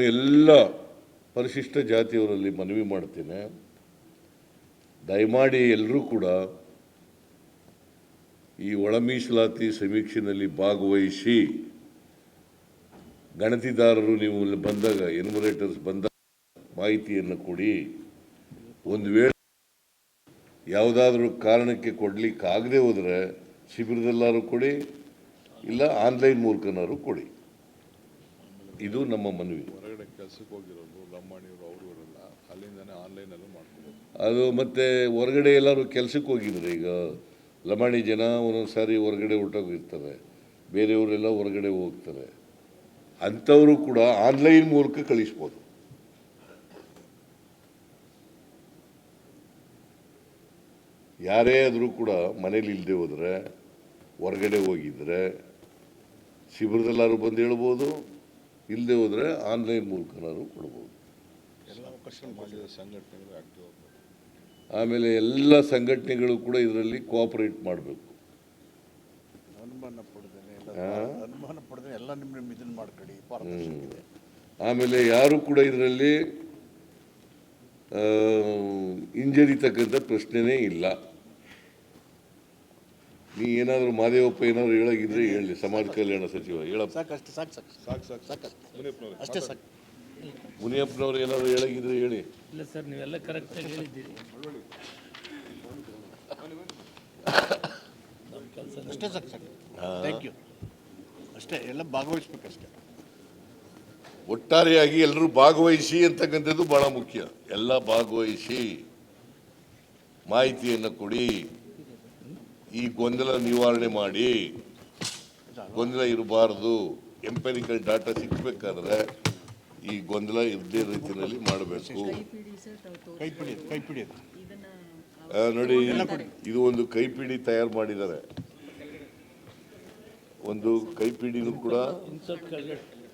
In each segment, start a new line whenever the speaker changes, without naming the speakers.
ಎಲ್ಲ ಪರಿಶಿಷ್ಟ ಜಾತಿಯವರಲ್ಲಿ ಮನವಿ ಮಾಡ್ತೇನೆ. ದಯಮಾಡಿ ಎಲ್ಲರೂ ಕೂಡ ಈ ಒಳ ಮೀಸಲಾತಿ ಸಮೀಕ್ಷೆಯಲ್ಲಿ ಭಾಗವಹಿಸಿ ಗಣತಿದಾರರು ನೀವು ಬಂದಾಗ ಎನ್ಯುಮರೇಟರ್ಸ್ ಬಂದಾಗ ಮಾಹಿತಿಯನ್ನು ಕೊಡಿ. ಒಂದು ವೇಳೆ ಯಾವುದಾದ್ರೂ ಕಾರಣಕ್ಕೆ ಕೊಡಲಿಕ್ಕಾಗದೆ ಹೋದರೆ ಶಿಬಿರದಲ್ಲಾದ್ರೂ ಕೊಡಿ, ಇಲ್ಲ ಆನ್ಲೈನ್ ಮೂಲಕನಾದ್ರೂ ಕೊಡಿ. ಇದು ನಮ್ಮ ಮನವಿ.
ಕೆಲಸಕ್ಕೆ ಹೋಗಿರೋದು, ಲಂಬಾಣಿಯವರು, ಅವರು ಇರಲ್ಲ ಅಲ್ಲಿಂದನೇ ಆನ್ಲೈನಲ್ಲೂ ಮಾಡ್ಕೋಬೋದು.
ಅದು ಮತ್ತೆ ಹೊರಗಡೆ ಎಲ್ಲರೂ ಕೆಲಸಕ್ಕೆ ಹೋಗಿದ್ರು ಈಗ, ಲಂಬಾಣಿ ಜನ ಒಂದೊಂದು ಸಾರಿ ಹೊರಗಡೆ ಹೊರಟೋಗಿರ್ತಾರೆ. ಬೇರೆಯವರೆಲ್ಲ ಹೊರಗಡೆ ಹೋಗ್ತಾರೆ. ಅಂಥವರು ಕೂಡ ಆನ್ಲೈನ್ ಮೂಲಕ ಕಳಿಸ್ಬೋದು. ಯಾರೇ ಆದರೂ ಕೂಡ ಮನೇಲಿ ಇಲ್ಲದೆ ಹೋದರೆ, ಹೊರಗಡೆ ಹೋಗಿದ್ರೆ, ಶಿಬಿರದಲ್ಲಾದ್ರೂ ಬಂದು ಹೇಳ್ಬೋದು ಇಲ್ಲದೆ ಹೋದರೆ ಆನ್ಲೈನ್ ಮೂಲಕನಾದ್ರು ಕೊಡ್ಬೋದು. ಆಮೇಲೆ ಎಲ್ಲ ಸಂಘಟನೆಗಳು ಕೂಡ ಇದರಲ್ಲಿ ಕೋಆಪರೇಟ್ ಮಾಡಬೇಕು. ಆಮೇಲೆ ಯಾರು ಕೂಡ ಇದರಲ್ಲಿ ಹಿಂಜರಿತಕ್ಕಂಥ ಪ್ರಶ್ನೆನೇ ಇಲ್ಲ. ನೀ ಏನಾದರೂ ಮಾದೇವಪ್ಪ ಏನಾದರೂ ಹೇಳಾಗಿದ್ರೆ ಹೇಳಿ ಸಮಾಜ ಕಲ್ಯಾಣ ಸಚಿವ ಹೇಳಪ್ಪ.
ಸಾಕು ಅಷ್ಟೇ ಸಾಕು ಸಾಕು
ಸಾಕು ಸಾಕು
ಸಾಕು. ಅಷ್ಟೇ
ಮುನಿಯಪ್ಪನವ್ರೆ
ಅಷ್ಟೇ ಸಾಕು.
ಮುನಿಯಪ್ಪನವ್ರು ಏನಾದರೂ ಹೇಳಾಗಿದ್ರೆ ಹೇಳಿ.
ಇಲ್ಲ ಸರ್ ನೀವೆಲ್ಲ ಕರೆಕ್ಟಾಗಿ ಹೇಳಿದ್ದೀರಿ. ನಮ್ಮ ಕೆಲಸ
ಅಷ್ಟೇ ಸಾಕು ಸಾಕು. ಥ್ಯಾಂಕ್ ಯು ಅಷ್ಟೇ ಎಲ್ಲ ಭಾಗವಹಿಸ್ಬೇಕಷ್ಟೇ.
ಒಟ್ಟಾರೆಯಾಗಿ ಎಲ್ಲರೂ ಭಾಗವಹಿಸಿ ಅಂತಕ್ಕಂಥದ್ದು ಬಹಳ ಮುಖ್ಯ. ಎಲ್ಲ ಭಾಗವಹಿಸಿ ಮಾಹಿತಿಯನ್ನು ಕೊಡಿ. ಈ ಗೊಂದಲ ನಿವಾರಣೆ ಮಾಡಿ ಗೊಂದಲ ಇರಬಾರ್ದು ಎಂಪೆರಿಕಲ್ ಡಾಟಾ ಸಿಕ್ಕಬೇಕಾದ್ರೆ ಈ ಗೊಂದಲ ಇರದೇ ರೀತಿಯಲ್ಲಿ ಮಾಡಬೇಕು. ನೋಡಿ ಇದು ಒಂದು ಕೈಪಿಡಿ ತಯಾರು ಮಾಡಿದ್ದಾರೆ. ಒಂದು ಕೈಪಿಡಿನೂ ಕೂಡ
ಇನ್ಸರ್ಟ್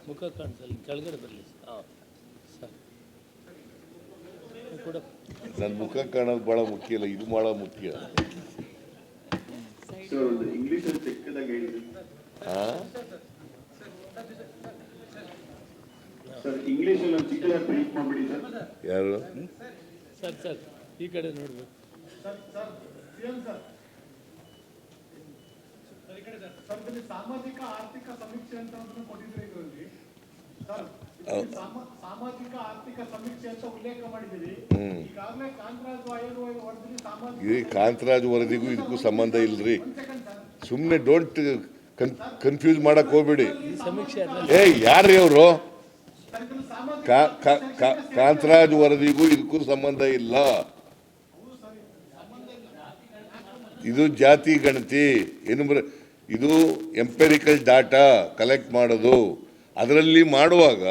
ಮುಖ ಕಾಣಿಸಲ್ಲ ಕೆಳಗಡೆ ಬರಲಿ ಹಾಂ. ಸರ್. ಕೂಡ
ನನ್ನ ಮುಖ ಕಾಣೋದು ಬಹಳ ಮುಖ್ಯ ಇಲ್ಲ ಇದು ಬಹಳ ಮುಖ್ಯ. ಯಾರು?
ಸರ್ ಸರ್ ಈ ಕಡೆ ನೋಡಬೇಕು.
ಸರ್ ಇಲ್ಲಿ ಸಾಮಾಜಿಕ ಆರ್ಥಿಕ ಸಮೀಕ್ಷೆ ಅಂತ ಒಂದು ಕೊಟ್ಟಿದ್ರೆ ಇದರಲ್ಲಿ. ಸರ್ ಇಲ್ಲಿ ಸಾಮ- ಸಾಮಾಜಿಕ ಆರ್ಥಿಕ ಸಮೀಕ್ಷೆ ಅಂತ ಉಲ್ಲೇಖ ಮಾಡಿದ್ದೀವಿ ಈಗಾಗಲೇ ಕಾಂತರಾಜ್ ಆಯೋಗ ವರದಿ ಸಾಮಾಜಿಕ
ಈ ಕಾಂತರಾಜ್ ವರದಿಗೂ ಇದಕ್ಕೂ ಸಂಬಂಧ ಇಲ್ರಿ. ಸುಮ್ಮನೆ ಡೋಂಟ್ ಕನ್ಫ್ಯೂಸ್ ಮಾಡಕ್ ಹೋಗ್ಬೇಡಿ. ಏ ಯಾರ್ರಿ ಅವರು? ಕಾಂತರಾಜ್ ವರದಿಗೂ ಇದಕ್ಕೂ ಸಂಬಂಧ ಇಲ್ಲ. ಇದು ಜಾತಿ ಗಣತಿ. ಏನು ಬರ ಇದು ಎಂಪೆರಿಕಲ್ ಡಾಟಾ ಕಲೆಕ್ಟ್ ಮಾಡೋದು. ಅದರಲ್ಲಿ ಮಾಡುವಾಗ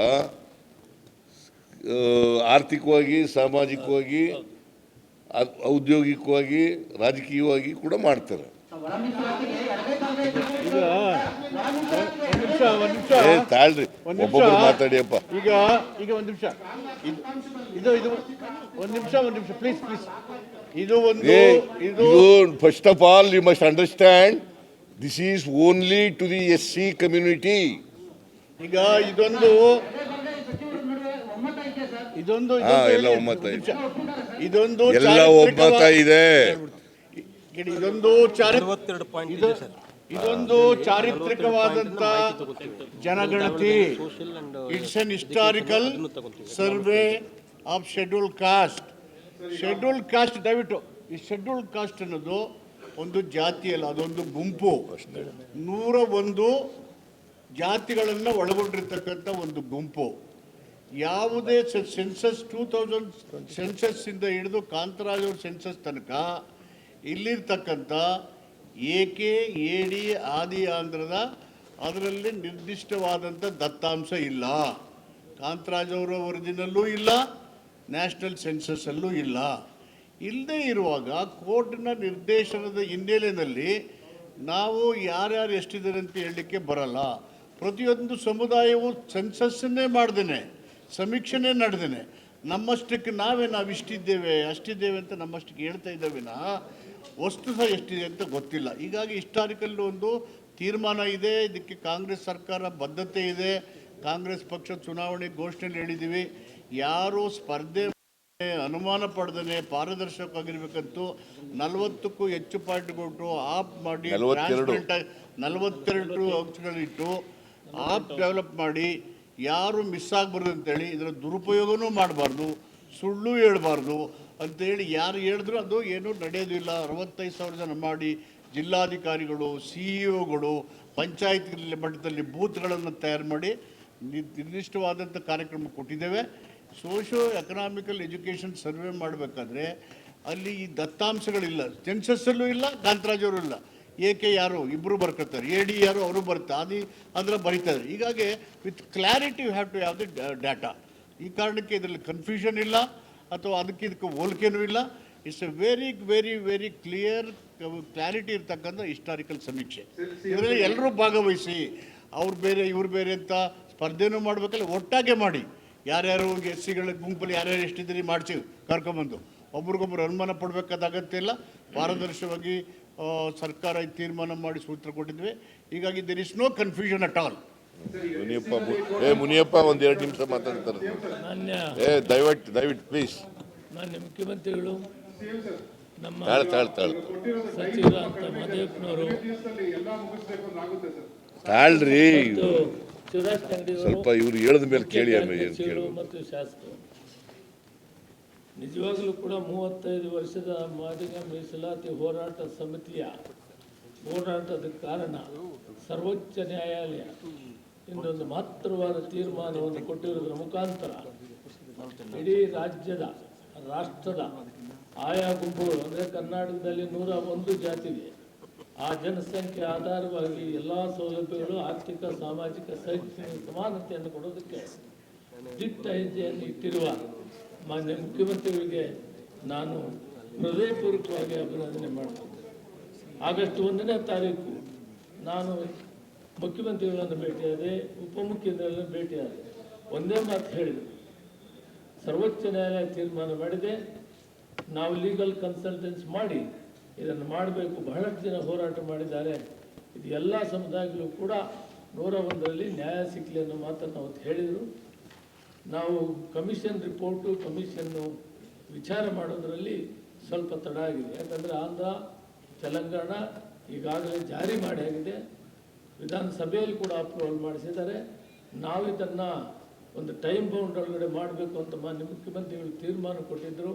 ಆರ್ಥಿಕವಾಗಿ ಸಾಮಾಜಿಕವಾಗಿ ಔದ್ಯೋಗಿಕವಾಗಿ ರಾಜಕೀಯವಾಗಿ ಕೂಡ ಮಾಡ್ತಾರೆ. ತಾಳ್ರಿ. ಒಬ್ಬೊಬ್ಬರು ಮಾತಾಡಿಯಪ್ಪ.
ಈಗ ಈಗ ಒಂದು ನಿಮಿಷ. ಇದು ಇದು ಒಂದು ನಿಮಿಷ ಒಂದು ನಿಮಿಷ. ಪ್ಲೀಸ್ ಪ್ಲೀಸ್ ಇದು ಒಂದು ಇದು
first of all you must understand this is only to the S C community
ಈಗ ಇದೊಂದು ಇದೊಂದು
ಎಲ್ಲ ಒಮ್ಮತ ಇದೆ.
ಇದೊಂದು
ಎಲ್ಲ
ಚಾರಿತ್ರಿಕವಾ-
ಒಮ್ಮತ ಇದೆ.
ಇದೊಂದು ಇದೊಂದು ಚಾರಿತ್ರಿಕವಾದಂತ ಜನಗಣತಿ. It's an historical survey of schedule caste schedule caste ದಯವಿಟ್ಟು ಈ ಶೆಡ್ಯೂಲ್ ಕಾಸ್ಟ್ ಅನ್ನೋದು ಒಂದು ಜಾತಿಯಲ್ಲ ಅದೊಂದು ಗುಂಪು. ನೂರ ಒಂದು ಜಾತಿಗಳನ್ನು ಒಳಗೊಂಡಿರ್ತಕ್ಕಂಥ ಒಂದು ಗುಂಪು. ಯಾವುದೇ ಸೆನ್ಸಸ್ ಟೂ ತೌಸಂಡ್ ಸೆನ್ಸಸ್ಸಿಂದ ಹಿಡಿದು ಕಾಂತರಾಜ್ ಅವ್ರ ಸೆನ್ಸಸ್ ತನಕ ಇಲ್ಲಿರ್ತಕ್ಕಂಥ ಏಕೆ ಡಿ, ಆದಿ ಆಂಧ್ರದ ಅದರಲ್ಲಿ ನಿರ್ದಿಷ್ಟವಾದಂಥ ದತ್ತಾಂಶ ಇಲ್ಲ. ಕಾಂತರಾಜ್ ಅವರ ವರದಿನಲ್ಲೂ ಇಲ್ಲ, ನ್ಯಾಷನಲ್ ಸೆನ್ಸಸ್ಸಲ್ಲೂ ಇಲ್ಲ. ಇಲ್ಲದೇ ಇರುವಾಗ ಕೋರ್ಟ್ನ ನಿರ್ದೇಶನದ ಹಿನ್ನೆಲೆಯಲ್ಲಿ ನಾವು ಯಾರ್ಯಾರು ಎಷ್ಟಿದ್ದಾರೆ ಅಂತ ಹೇಳಲಿಕ್ಕೆ ಬರಲ್ಲ. ಪ್ರತಿಯೊಂದು ಸಮುದಾಯವು ಸೆನ್ಸಸ್ಸನ್ನೇ ಮಾಡ್ದೇನೆ. ಸಮೀಕ್ಷೆನೇ ನಡೆದೇನೆ ನಮ್ಮಷ್ಟಕ್ಕೆ ನಾವೇ ನಾವು ಇಷ್ಟಿದ್ದೇವೆ ಅಷ್ಟಿದ್ದೇವೆ ಅಂತ ನಮ್ಮಷ್ಟಕ್ಕೆ ಹೇಳ್ತಾ ಇದ್ದೇವಿನ ವಸ್ತು ಸಹ ಎಷ್ಟಿದೆ ಅಂತ ಗೊತ್ತಿಲ್ಲ. ಹೀಗಾಗಿ ಹಿಸ್ಟಾರಿಕಲ್ ಒಂದು ತೀರ್ಮಾನ ಇದೆ. ಇದಕ್ಕೆ ಕಾಂಗ್ರೆಸ್ ಸರ್ಕಾರ ಬದ್ಧತೆ ಇದೆ. ಕಾಂಗ್ರೆಸ್ ಪಕ್ಷ ಚುನಾವಣೆ ಘೋಷಣೆಯಲ್ಲಿ ಹೇಳಿದ್ದೀವಿ. ಯಾರು ಸ್ಪರ್ಧೆ ಅನುಮಾನ ಪಡೆದೇ ಪಾರದರ್ಶಕವಾಗಿರ್ಬೇಕಂತೂ ನಲವತ್ತಕ್ಕೂ ಹೆಚ್ಚು ಪಾರ್ಟಿ ಕೊಟ್ಟು ಆಪ್ ಮಾಡಿ
ನಲವತ್ತೆರಡು.
ಅಂಶಗಳಿಟ್ಟು ಆಪ್ ಡೆವಲಪ್ ಮಾಡಿ ಯಾರು ಮಿಸ್ ಆಗಬಾರ್ದು ಅಂತೇಳಿ ಇದರ ದುರುಪಯೋಗನೂ ಮಾಡಬಾರ್ದು, ಸುಳ್ಳು ಹೇಳಬಾರ್ದು ಅಂತೇಳಿ ಯಾರು ಹೇಳಿದ್ರು ಅದು ಏನೂ ನಡೆಯೋದಿಲ್ಲ ಅರವತ್ತೈದು ಸಾವಿರ ಜನ ಮಾಡಿ ಜಿಲ್ಲಾಧಿಕಾರಿಗಳು ಸಿ ಇ ಒಗಳು ಪಂಚಾಯತ್ ಮಟ್ಟದಲ್ಲಿ ಬೂತ್ಗಳನ್ನು ತಯಾರು ಮಾಡಿ ನಿರ್ದಿಷ್ಟವಾದಂಥ ಕಾರ್ಯಕ್ರಮ ಕೊಟ್ಟಿದ್ದೇವೆ. ಸೋಷೋ ಎಕನಾಮಿಕಲ್ ಎಜುಕೇಷನ್ ಸರ್ವೆ ಮಾಡಬೇಕಾದ್ರೆ ಅಲ್ಲಿ ಈ ದತ್ತಾಂಶಗಳಿಲ್ಲ. ಸೆನ್ಸಸ್ಸಲ್ಲೂ ಇಲ್ಲ ಕಾಂತರಾಜವರು ಇಲ್ಲ. ಏಕೆ ಯಾರು ಇಬ್ಬರು ಬರ್ಕೊಳ್ತಾರೆ ಎ ಡಿ ಯಾರು ಅವರು ಬರ್ತಾರೆ ಅದಿ ಅಂದ್ರೆ ಬರೀತಾರೆ. ಹೀಗಾಗಿ with clarity you have to have the data ಈ ಕಾರಣಕ್ಕೆ ಇದರಲ್ಲಿ ಕನ್ಫ್ಯೂಷನ್ ಇಲ್ಲ ಅಥವಾ ಅದಕ್ಕೆ ಇದಕ್ಕೆ ಹೋಲಿಕೆನೂ ಇಲ್ಲ. It's a very very very clear clarity ಇರ್ತಕ್ಕಂಥ ಹಿಸ್ಟಾರಿಕಲ್ ಸಮೀಕ್ಷೆ. ಇದರಲ್ಲಿ ಎಲ್ಲರೂ ಭಾಗವಹಿಸಿ ಅವ್ರು ಬೇರೆ ಇವ್ರು ಬೇರೆ ಅಂತ ಸ್ಪರ್ಧೆನೂ ಮಾಡಬೇಕಲ್ಲ ಒಟ್ಟಾಗೆ ಮಾಡಿ. ಯಾರ್ಯಾರು ಎಸ್ ಸಿಗಳ ಗುಂಪಲ್ಲಿ ಯಾರ್ಯಾರು ಎಷ್ಟಿದ್ದೀರಿ ಮಾಡಿಸಿ ಕರ್ಕೊಂಬಂದು ಒಬ್ರಿಗೊಬ್ರು ಅನುಮಾನ ಪಡಬೇಕಾದ ಅಗತ್ಯ ಇಲ್ಲ. ಪಾರದರ್ಶಕವಾಗಿ ಆ, ಸರ್ಕಾರ ಈ ತೀರ್ಮಾನ ಮಾಡಿ ಸೂತ್ರ ಕೊಟ್ಟಿದ್ವಿ. ಹೀಗಾಗಿ there is no confusion at all
Muniyappa ಏ ಮುನಿಯಪ್ಪ ಒಂದು ಎರಡು ನಿಮಿಷ ಮಾತಾಡ್ತಾರೆ. ಏ ದಯವಿಟ್ಟು ದಯವಿಟ್ಟು ಪ್ಲೀಸ್
ಮಾನ್ಯ ಮುಖ್ಯಮಂತ್ರಿಗಳು ನಮ್ಮ
ತಾಳ್ ತಾಳ್ ತಾಳ್.
ಸಚಿವರಾದಂಥ ಮಹದೇವಪ್ಪನವರು
ಎಲ್ಲ ಮುಗಿಸ್ಬೇಕು ಅಂತ ಆಗುತ್ತೆ ಸರ್
ತಾಳ್ರಿ ಸ್ವಲ್ಪ ಇವ್ರು ಹೇಳಿದ ಮೇಲೆ ಕೇಳಿ ಆಮೇಲೆ
ಮತ್ತು ಶಾಸಕರು. ನಿಜವಾಗಲೂ ಕೂಡ ಮೂವತ್ತೈದು ವರ್ಷದ ಮಾದಿಗ ಮೀಸಲಾತಿ ಹೋರಾಟ ಸಮಿತಿಯ ಹೋರಾಟದ ಕಾರಣ ಸರ್ವೋಚ್ಚ ನ್ಯಾಯಾಲಯ ಇನ್ನೊಂದು ಮಹತ್ತರವಾದ ತೀರ್ಮಾನವನ್ನು ಕೊಟ್ಟಿರುವುದರ ಮುಖಾಂತರ ಇಡೀ ರಾಜ್ಯದ, ರಾಷ್ಟ್ರದ ಆಯಾ ಗುಂಪುಗಳು ಅಂದರೆ ಕರ್ನಾಟಕದಲ್ಲಿ ನೂರ ಒಂದು ಜಾತಿಗೆ ಆ ಜನಸಂಖ್ಯೆ ಆಧಾರವಾಗಿ ಎಲ್ಲ ಸೌಲಭ್ಯಗಳು ಆರ್ಥಿಕ, ಸಾಮಾಜಿಕ ಸಮಾನತೆಯನ್ನು ಕೊಡೋದಕ್ಕೆ ದಿಟ್ಟ ಹೆಜ್ಜೆಯನ್ನು ಇಟ್ಟಿರುವ ಮಾನ್ಯ ಮುಖ್ಯಮಂತ್ರಿಗಳಿಗೆ ನಾನು ಹೃದಯಪೂರ್ವಕವಾಗಿ ಅಭಿನಂದನೆ ಮಾಡ್ತೇನೆ. ಆಗಸ್ಟ್ ಒಂದನೇ ತಾರೀಕು ನಾನು ಮುಖ್ಯಮಂತ್ರಿಗಳನ್ನು ಭೇಟಿಯಾದೆ ಉಪಮುಖ್ಯಮಂತ್ರಿಗಳನ್ನು ಭೇಟಿಯಾದೆ ಒಂದೇ ಮಾತು ಹೇಳಿದೆ. ಸರ್ವೋಚ್ಚ ನ್ಯಾಯಾಲಯ ತೀರ್ಮಾನ ಮಾಡಿದೆ. ನಾವು ಲೀಗಲ್ ಕನ್ಸಲ್ಟೆನ್ಸ್ ಮಾಡಿ ಇದನ್ನು ಮಾಡಬೇಕು. ಬಹಳಷ್ಟು ಜನ ಹೋರಾಟ ಮಾಡಿದ್ದಾರೆ. ಇದು ಎಲ್ಲ ಸಮುದಾಯಗಳು ಕೂಡ ನೂರ ಒಂದರಲ್ಲಿ ನ್ಯಾಯ ಸಿಕ್ಕಲಿ ಅನ್ನೋ ಮಾತನ್ನು ಅವತ್ತು ಹೇಳಿದರು. ನಾವು ಕಮಿಷನ್ ರಿಪೋರ್ಟು, ಕಮಿಷನ್ನು ವಿಚಾರ ಮಾಡೋದರಲ್ಲಿ ಸ್ವಲ್ಪ ತಡ ಆಗಿದೆ. ಯಾಕಂದರೆ ಆಂಧ್ರ, ತೆಲಂಗಾಣ ಈಗಾಗಲೇ ಜಾರಿ ಮಾಡಿ ಆಗಿದೆ. ವಿಧಾನಸಭೆಯಲ್ಲಿ ಕೂಡ ಅಪ್ರೂವಲ್ ಮಾಡಿಸಿದ್ದಾರೆ. ನಾವು ಇದನ್ನು ಒಂದು ಟೈಮ್ ಬೌಂಡ್ ಒಳಗಡೆ ಮಾಡಬೇಕು ಅಂತ ಮಾನ್ಯ ಮುಖ್ಯಮಂತ್ರಿಗಳು ತೀರ್ಮಾನ ಕೊಟ್ಟಿದ್ದರು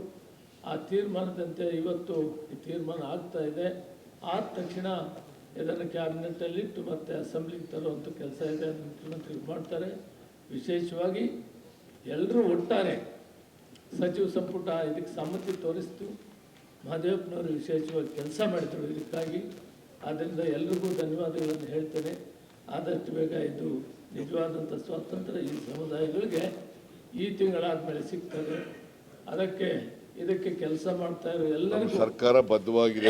ಆ ತೀರ್ಮಾನದಂತೆ ಇವತ್ತು ಈ ತೀರ್ಮಾನ ಆಗ್ತಾ ಇದೆ. ಆದ ತಕ್ಷಣ ಇದನ್ನು ಕ್ಯಾಬಿನೆಟ್ಟಲ್ಲಿಟ್ಟು ಮತ್ತೆ ಅಸೆಂಬ್ಲಿಗೆ ತರುವಂಥ ಕೆಲಸ ಇದೆ ಅಂತ ಮುಖ್ಯಮಂತ್ರಿಗಳು ಮಾಡ್ತಾರೆ. ವಿಶೇಷವಾಗಿ ಎಲ್ಲರೂ ಒಟ್ಟಾರೆ ಸಚಿವ ಸಂಪುಟ ಇದಕ್ಕೆ ಸಮ್ಮತಿ ತೋರಿಸ್ತು. ಮಹದೇವಪ್ಪನವರು ವಿಶೇಷವಾಗಿ ಕೆಲಸ ಮಾಡಿದರು ಇದಕ್ಕಾಗಿ. ಆದ್ದರಿಂದ ಎಲ್ರಿಗೂ ಧನ್ಯವಾದಗಳನ್ನು ಹೇಳ್ತೇನೆ. ಆದಷ್ಟು ಬೇಗ ಇದು ನಿಜವಾದಂಥ ಸ್ವಾತಂತ್ರ್ಯ ಈ ಸಮುದಾಯಗಳಿಗೆ ಈ ತಿಂಗಳಾದಮೇಲೆ ಸಿಗ್ತದೆ. ಅದಕ್ಕೆ ಇದಕ್ಕೆ ಕೆಲಸ ಮಾಡ್ತಾ ಇರೋ
ಎಲ್ಲ
ಎಲ್ಲರಿಗೂ
ಸರ್ಕಾರ ಬದ್ಧವಾಗಿದೆ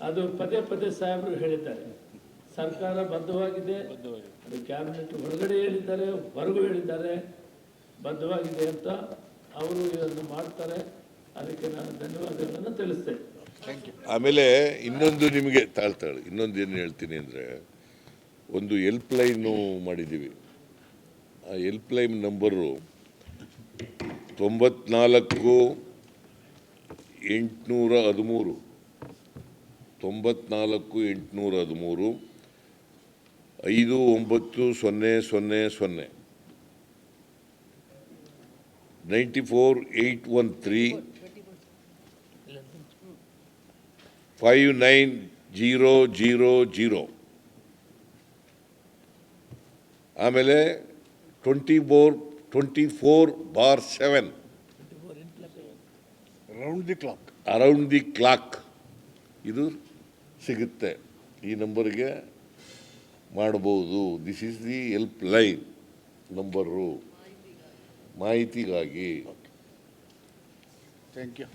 ಅದು ಪದೇ ಪದೇ ಸಾಹೇಬರು ಹೇಳಿದ್ದಾರೆ. ಸರ್ಕಾರ ಬದ್ಧವಾಗಿದೆ. ಕ್ಯಾಬಿನೆಟ್ ಒಳಗಡೆ ಹೇಳಿದ್ದಾರೆ, ಹೊರಗೂ ಹೇಳಿದ್ದಾರೆ, ಬದ್ಧವಾಗಿದೆ ಅಂತ ಅವರು ಇದನ್ನು ಮಾಡ್ತಾರೆ. ಅದಕ್ಕೆ ನಾನು ಧನ್ಯವಾದಗಳನ್ನು ತಿಳಿಸ್ತೇನೆ.
ಆಮೇಲೆ ಇನ್ನೊಂದು ನಿಮಗೆ ತಾಳ್ತಾಳೆ, ಇನ್ನೊಂದು ಏನು ಹೇಳ್ತೀನಿ ಅಂದರೆ, ಒಂದು ಹೆಲ್ಪ್ ಲೈನು ಮಾಡಿದ್ದೀವಿ. ಆ ಹೆಲ್ಪ್ ಲೈನ್ ನಂಬರು ತೊಂಬತ್ನಾಲ್ಕು ಎಂಟುನೂರ ಹದಿಮೂರು. ತೊಂಬತ್ನಾಲ್ಕು ಎಂಟುನೂರ ಹದಿಮೂರು. ಐದು ಒಂಬತ್ತು ಸೊನ್ನೆ ಸೊನ್ನೆ ಸೊನ್ನೆ. Ninety four eight one three five nine zero zero zero. ಆಮೇಲೆ twenty four twenty four bar seven.
Around the clock
around the clock ಇದು ಸಿಗುತ್ತೆ ಈ ನಂಬರ್ಗೆ. ಮಾಡ್ಬೋದು this is the help line number ಮಾಹಿತಿಗಾಗಿ
ಥ್ಯಾಂಕ್ ಯು